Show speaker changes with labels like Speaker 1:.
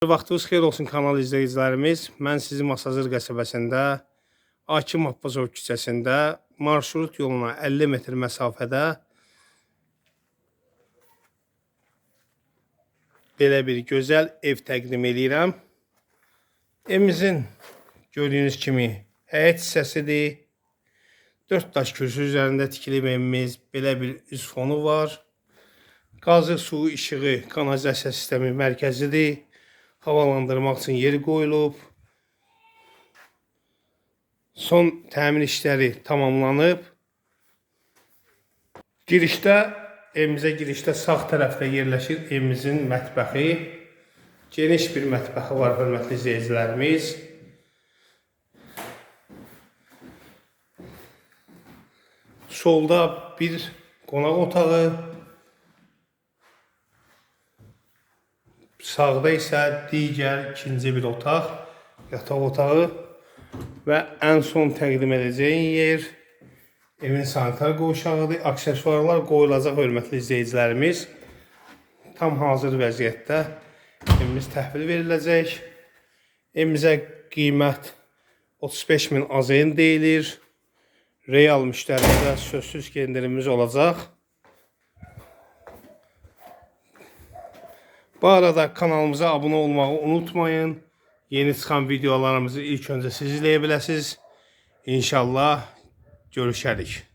Speaker 1: Vaxtınız xeyir olsun kanal izləyicilərimiz. Mən sizi Masazır qəsəbəsində Akim Abbasov küçəsində marşrut yoluna 50 metr məsafədə belə bir gözəl ev təqdim edirəm. Evimizin gördüyünüz kimi həyət hissəsidir. 4 daş kürsü üzərində tikilib evimiz. Belə bir üz fonu var. Qazı, su, işığı, kanalizasiya sistemi mərkəzidir. Havalandırmaq üçün yeri qoyulub. Son təmin işləri tamamlanıb. Girişdə, evimizə girişdə sağ tərəfdə yerləşir evimizin mətbəxi. Geniş bir mətbəxi var, hörmətli izləyicilərimiz. Solda bir qonaq otağı, sağda isə digər ikinci bir otaq, yataq otağı və ən son təqdim edəcəyim yer evin sanitar qovşağıdır. Aksesuarlar qoyulacaq hörmətli izləyicilərimiz. Tam hazır vəziyyətdə evimiz təhvil veriləcək. Evimizə qiymət 35 min AZN deyilir. Real müştərilərə sözsüz ki, endirimimiz olacaq. Bu arada kanalımıza abunə olmağı unutmayın. Yeni çıxan videolarımızı ilk öncə siz izləyə biləsiniz. İnşallah görüşərik.